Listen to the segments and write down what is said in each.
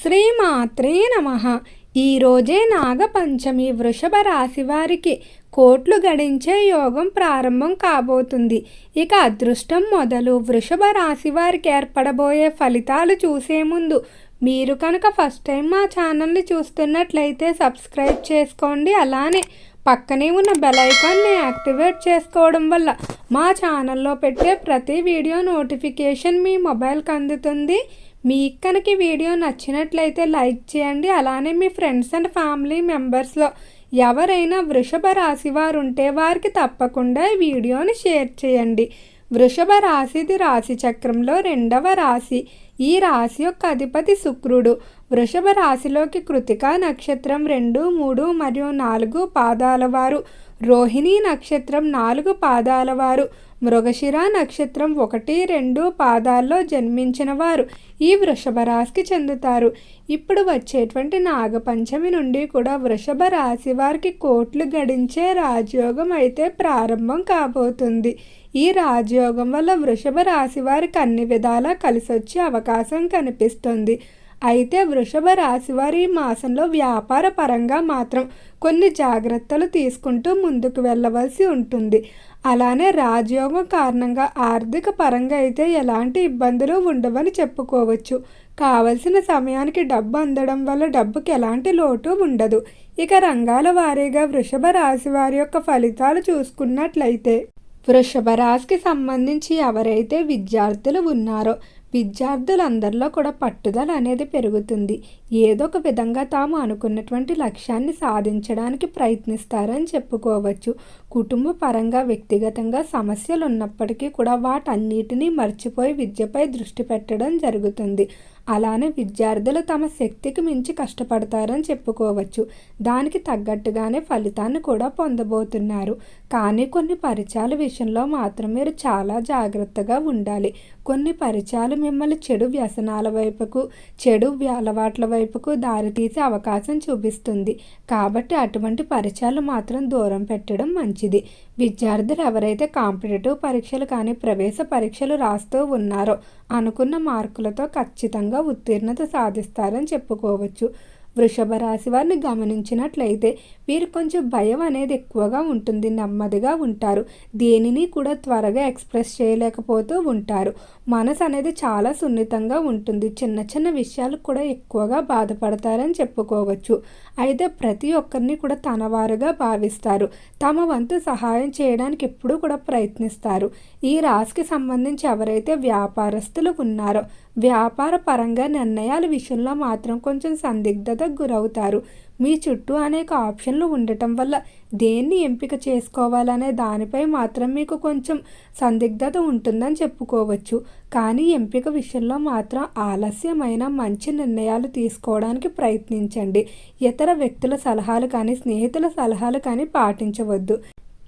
శ్రీ మాత్రే నమ ఈరోజే నాగపంచమి వృషభ రాశి వారికి కోట్లు గడించే యోగం ప్రారంభం కాబోతుంది. ఇక అదృష్టం మొదలు వృషభ రాశి వారికి ఏర్పడబోయే ఫలితాలు చూసే ముందు మీరు కనుక ఫస్ట్ టైం మా ఛానల్ని చూస్తున్నట్లయితే సబ్స్క్రైబ్ చేసుకోండి. అలానే పక్కనే ఉన్న బెల్ ఐకాన్ని యాక్టివేట్ చేసుకోవడం వల్ల మా ఛానల్లో పెట్టే ప్రతి వీడియో నోటిఫికేషన్ మీ మొబైల్కి అందుతుంది. మీకు కనుక ఈ వీడియో నచ్చినట్లయితే లైక్ చేయండి. అలానే మీ ఫ్రెండ్స్ అండ్ ఫ్యామిలీ మెంబర్స్లో ఎవరైనా వృషభ రాశి వారు ఉంటే వారికి తప్పకుండా ఈ వీడియోని షేర్ చేయండి. వృషభ రాశిది రాశి చక్రంలో రెండవ రాశి. ఈ రాశి యొక్క అధిపతి శుక్రుడు. వృషభ రాశిలోకి కృతికా నక్షత్రం రెండు మూడు మరియు నాలుగు పాదాల వారు. రోహిణి నక్షత్రం నాలుగు పాదాల వారు. మృగశిర నక్షత్రం ఒకటి రెండు పాదాల్లో జన్మించిన వారు ఈ వృషభ రాశికి చెందుతారు. ఇప్పుడు వచ్చేటువంటి నాగపంచమి నుండి కూడా వృషభ రాశి వారికి కోట్లు గడించే రాజయోగం అయితే ప్రారంభం కాబోతుంది. ఈ రాజయోగం వల్ల వృషభ రాశి వారికి అన్ని విధాలా కలిసొచ్చే అవకాశం కనిపిస్తుంది. అయితే వృషభ రాశి వారి ఈ మాసంలో వ్యాపార పరంగా మాత్రం కొన్ని జాగ్రత్తలు తీసుకుంటూ ముందుకు వెళ్ళవలసి ఉంటుంది. అలానే రాజయోగం కారణంగా ఆర్థిక పరంగా అయితే ఎలాంటి ఇబ్బందులు ఉండవని చెప్పుకోవచ్చు. కావలసిన సమయానికి డబ్బు అందడం వల్ల డబ్బుకి ఎలాంటి లోటు ఉండదు. ఇక రంగాల వారీగా వృషభ రాశి వారి యొక్క ఫలితాలు చూసుకున్నట్లయితే వృషభ రాశికి సంబంధించి ఎవరైతే విద్యార్థులు ఉన్నారో విద్యార్థులందరిలో కూడా పట్టుదల అనేది పెరుగుతుంది. ఏదో ఒక విధంగా తాము అనుకున్నటువంటి లక్ష్యాన్ని సాధించడానికి ప్రయత్నిస్తారని చెప్పుకోవచ్చు. కుటుంబ పరంగా వ్యక్తిగతంగా సమస్యలు ఉన్నప్పటికీ కూడా వాటన్నిటినీ మర్చిపోయి విద్యపై దృష్టి పెట్టడం జరుగుతుంది. అలానే విద్యార్థులు తమ శక్తికి మించి కష్టపడతారని చెప్పుకోవచ్చు. దానికి తగ్గట్టుగానే ఫలితాన్ని కూడా పొందబోతున్నారు. కానీ కొన్ని పరిచయాల విషయంలో మాత్రం మీరు చాలా జాగ్రత్తగా ఉండాలి. కొన్ని పరిచయాలు మిమ్మల్ని చెడు వ్యసనాల వైపుకు చెడు అలవాట్ల వైపుకు దారితీసే అవకాశం చూపిస్తుంది. కాబట్టి అటువంటి పరిచయాలు మాత్రం దూరం పెట్టడం మంచిది. విద్యార్థులు ఎవరైతే కాంపిటేటివ్ పరీక్షలు కానీ ప్రవేశ పరీక్షలు రాస్తూ ఉన్నారో అనుకున్న మార్కులతో ఖచ్చితంగా ఉత్తీర్ణత సాధిస్తారని చెప్పుకోవచ్చు. వృషభ రాశి వారిని గమనించినట్లయితే వీరు కొంచెం భయం అనేది ఎక్కువగా ఉంటుంది నెమ్మదిగా ఉంటారు. దేనిని కూడా త్వరగా ఎక్స్ప్రెస్ చేయలేకపోతూ ఉంటారు. మనసు అనేది చాలా సున్నితంగా ఉంటుంది. చిన్న చిన్న విషయాలు కూడా ఎక్కువగా బాధపడతారని చెప్పుకోవచ్చు. అయితే ప్రతి ఒక్కరిని కూడా తనవారుగా భావిస్తారు. తమ వంతు సహాయం చేయడానికి ఎప్పుడూ కూడా ప్రయత్నిస్తారు. ఈ రాశికి సంబంధించి ఎవరైతే వ్యాపారస్తులు ఉన్నారో వ్యాపార పరంగా నిర్ణయాల విషయంలో మాత్రం కొంచెం సందిగ్ధతకు గురవుతారు. మీ చుట్టూ అనేక ఆప్షన్లు ఉండటం వల్ల దేన్ని ఎంపిక చేసుకోవాలనే దానిపై మాత్రం మీకు కొంచెం సందిగ్ధత ఉంటుందని చెప్పుకోవచ్చు. కానీ ఎంపిక విషయంలో మాత్రం ఆలస్యమైన మంచి నిర్ణయాలు తీసుకోవడానికి ప్రయత్నించండి. ఇతర వ్యక్తుల సలహాలు కానీ స్నేహితుల సలహాలు కానీ పాటించవద్దు.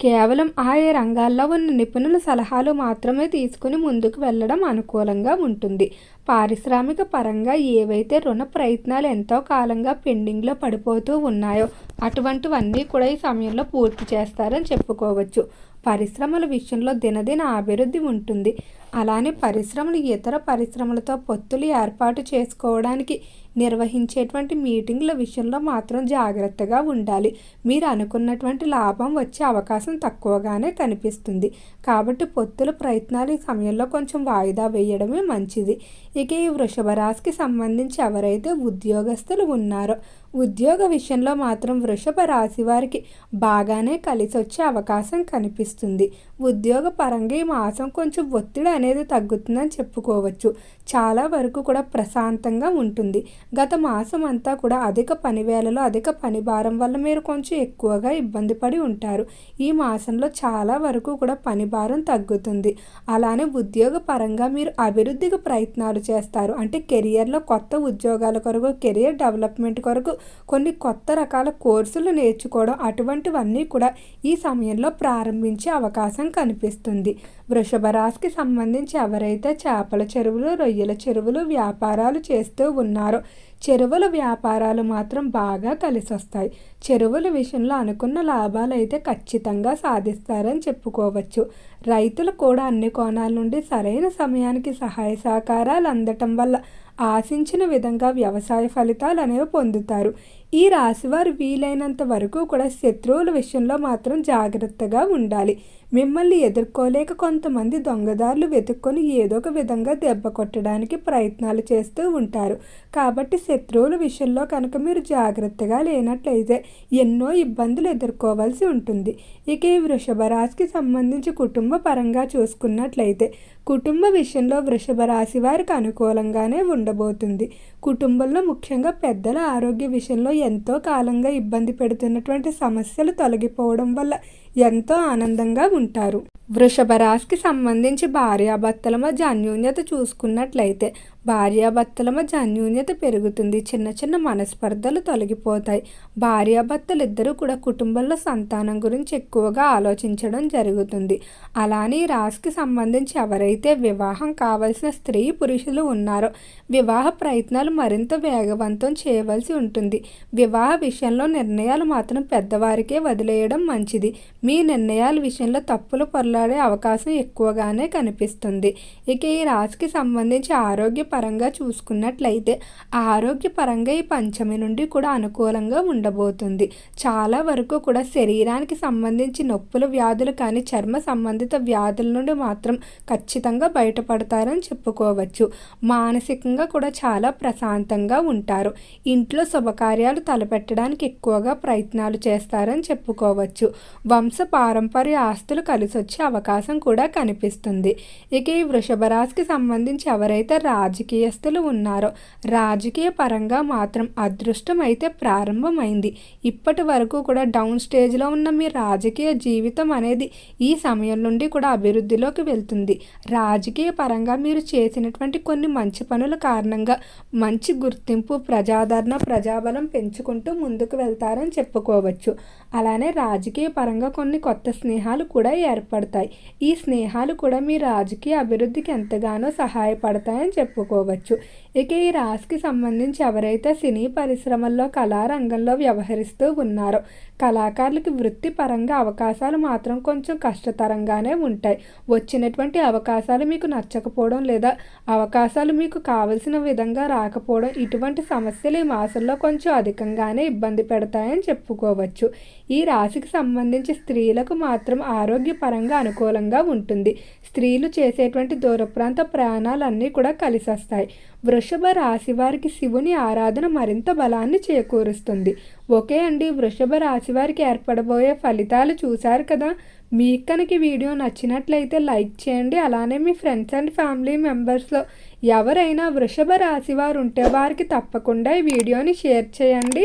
కేవలం ఆయా రంగాల్లో ఉన్న నిపుణుల సలహాలు మాత్రమే తీసుకుని ముందుకు వెళ్ళడం అనుకూలంగా ఉంటుంది. పారిశ్రామిక పరంగా ఏవైతే రుణ ప్రయత్నాలు ఎంతో కాలంగా పెండింగ్లో పడిపోతూ ఉన్నాయో అటువంటివన్నీ కూడా ఈ సమయంలో పూర్తి చేస్తారని చెప్పుకోవచ్చు. పరిశ్రమల విషయంలో దినదిన అభివృద్ధి ఉంటుంది. అలానే పరిశ్రమలు ఇతర పరిశ్రమలతో పొత్తులు ఏర్పాటు చేసుకోవడానికి నిర్వహించేటువంటి మీటింగ్ల విషయంలో మాత్రం జాగ్రత్తగా ఉండాలి. మీరు అనుకున్నటువంటి లాభం వచ్చే అవకాశం తక్కువగానే కనిపిస్తుంది. కాబట్టి పొత్తుల ప్రయత్నాలు ఈ సమయంలో కొంచెం వాయిదా వేయడమే మంచిది. ఇక ఈ వృషభ రాశికి సంబంధించి ఎవరైతే ఉద్యోగస్తులు ఉన్నారో ఉద్యోగ విషయంలో మాత్రం వృషభ రాశి వారికి బాగానే కలిసి వచ్చే అవకాశం కనిపిస్తుంది. ఉద్యోగ పరంగా ఈ మాసం కొంచెం ఒత్తిడి అనేది తగ్గుతుందని చెప్పుకోవచ్చు. చాలా వరకు కూడా ప్రశాంతంగా ఉంటుంది. గత మాసం అంతా కూడా అధిక పని వేళలో అధిక పని భారం వల్ల మీరు కొంచెం ఎక్కువగా ఇబ్బంది పడి ఉంటారు. ఈ మాసంలో చాలా వరకు కూడా పని భారం తగ్గుతుంది. అలానే ఉద్యోగ పరంగా మీరు అభివృద్ధికి ప్రయత్నాలు చేస్తారు. అంటే కెరియర్లో కొత్త ఉద్యోగాల కొరకు కెరియర్ డెవలప్మెంట్ కొరకు కొన్ని కొత్త రకాల కోర్సులు నేర్చుకోవడం అటువంటివన్నీ కూడా ఈ సమయంలో ప్రారంభించే అవకాశం కనిపిస్తుంది. వృషభ రాశికి సంబంధించి ఎవరైతే చేపల చెరువులు రొయ్యల చెరువులు వ్యాపారాలు చేస్తూ ఉన్నారో చెరువుల వ్యాపారాలు మాత్రం బాగా కలిసి వస్తాయి చెరువుల విషయంలో అనుకున్న లాభాలు అయితే ఖచ్చితంగా సాధిస్తారని చెప్పుకోవచ్చు. రైతులు కూడా అన్ని కోణాల నుండి సరైన సమయానికి సహాయ సహకారాలు అందటం వల్ల ఆశించిన విధంగా వ్యవసాయ ఫలితాలు అనేవి పొందుతారు. ఈ రాశివారు వీలైనంత వరకు కూడా శత్రువుల విషయంలో మాత్రం జాగ్రత్తగా ఉండాలి. మిమ్మల్ని ఎదుర్కోలేక కొంతమంది దొంగదారులు వెతుక్కొని ఏదో ఒక విధంగా దెబ్బ కొట్టడానికి ప్రయత్నాలు చేస్తూ ఉంటారు. కాబట్టి శత్రువుల విషయంలో కనుక మీరు జాగ్రత్తగా లేనట్లయితే ఎన్నో ఇబ్బందులు ఎదుర్కోవాల్సి ఉంటుంది. ఇక ఈ వృషభ రాశికి సంబంధించి కుటుంబ పరంగా చూసుకున్నట్లయితే కుటుంబ విషయంలో వృషభ రాశి వారికి అనుకూలంగానే ఉండబోతుంది. కుటుంబంలో ముఖ్యంగా పెద్దల ఆరోగ్య విషయంలో ఎంతో కాలంగా ఇబ్బంది పెడుతున్నటువంటి సమస్యలు తొలగిపోవడం వల్ల ఎంతో ఆనందంగా ఉంటారు. వృషభ రాశికి సంబంధించి భార్యాభర్తల మధ్య అన్యోన్యత చూసుకున్నట్లయితే భార్యాభర్తల మధ్య అన్యోన్యత పెరుగుతుంది. చిన్న చిన్న మనస్పర్ధలు తొలగిపోతాయి. భార్యాభర్తలు ఇద్దరూ కూడా కుటుంబంలో సంతానం గురించి ఎక్కువగా ఆలోచించడం జరుగుతుంది. అలానే ఈ రాశికి సంబంధించి ఎవరైతే వివాహం కావలసిన స్త్రీ పురుషులు ఉన్నారో వివాహ ప్రయత్నాలు మరింత వేగవంతం చేయవలసి ఉంటుంది. వివాహ విషయంలో నిర్ణయాలు మాత్రం పెద్దవారికే వదిలేయడం మంచిది. మీ నిర్ణయాల విషయంలో తప్పులు పొరలాడే అవకాశం ఎక్కువగానే కనిపిస్తుంది. ఇక ఈ రాశికి సంబంధించి ఆరోగ్య పరంగా చూసుకున్నట్లయితే ఆరోగ్యపరంగా ఈ పంచమి నుండి కూడా అనుకూలంగా ఉండబోతుంది. చాలా వరకు కూడా శరీరానికి సంబంధించి నొప్పుల వ్యాధులు కానీ చర్మ సంబంధిత వ్యాధుల నుండి మాత్రం ఖచ్చితంగా బయటపడతారని చెప్పుకోవచ్చు. మానసికంగా కూడా చాలా ప్రశాంతంగా ఉంటారు. ఇంట్లో శుభకార్యాలు తలపెట్టడానికి ఎక్కువగా ప్రయత్నాలు చేస్తారని చెప్పుకోవచ్చు. వంశ పారంపర్య ఆస్తులు కలిసొచ్చే అవకాశం కూడా కనిపిస్తుంది. ఇక ఈ వృషభ రాశికి సంబంధించి ఎవరైతే రాజకీయస్తులు ఉన్నారు. రాజకీయ పరంగా మాత్రం అదృష్టం అయితే ప్రారంభమైంది. ఇప్పటి వరకు కూడా డౌన్ స్టేజ్లో ఉన్న మీ రాజకీయ జీవితం అనేది ఈ సమయం నుండి కూడా అభివృద్ధిలోకి వెళ్తుంది. రాజకీయ పరంగా మీరు చేసినటువంటి కొన్ని మంచి పనుల కారణంగా మంచి గుర్తింపు ప్రజాదరణ ప్రజాబలం పెంచుకుంటూ ముందుకు వెళ్తారని చెప్పుకోవచ్చు. అలానే రాజకీయ పరంగా కొన్ని కొత్త స్నేహాలు కూడా ఏర్పడతాయి. ఈ స్నేహాలు కూడా మీ రాజకీయ అభివృద్ధికి ఎంతగానో సహాయపడతాయని చెప్పుకోవచ్చు. చెప్పుకోవచ్చు. ఇక ఈ రాశికి సంబంధించి ఎవరైతే సినీ పరిశ్రమల్లో కళారంగంలో వ్యవహరిస్తూ ఉన్నారో కళాకారులకి వృత్తిపరంగా అవకాశాలు మాత్రం కొంచెం కష్టతరంగానే ఉంటాయి. వచ్చినటువంటి అవకాశాలు మీకు నచ్చకపోవడం లేదా అవకాశాలు మీకు కావలసిన విధంగా రాకపోవడం ఇటువంటి సమస్యలు ఈ మాసంలో కొంచెం అధికంగానే ఇబ్బంది పెడతాయని చెప్పుకోవచ్చు. ఈ రాశికి సంబంధించి స్త్రీలకు మాత్రం ఆరోగ్యపరంగా అనుకూలంగా ఉంటుంది. స్త్రీలు చేసేటువంటి దూర ప్రాంత ప్రయాణాలన్నీ కూడా కలిసొస్తాయి. వృషభ రాశి వారికి శివుని ఆరాధన మరింత బలాన్ని చేకూరుస్తుంది. ఓకే అండి వృషభ రాశి వారికి ఏర్పడబోయే ఫలితాలు చూశారు కదా? మీకు కనుక వీడియో నచ్చినట్లయితే లైక్ చేయండి. అలానే మీ ఫ్రెండ్స్ అండ్ ఫ్యామిలీ మెంబర్స్లో ఎవరైనా వృషభ రాశి వారు ఉంటే వారికి తప్పకుండా ఈ వీడియోని షేర్ చేయండి.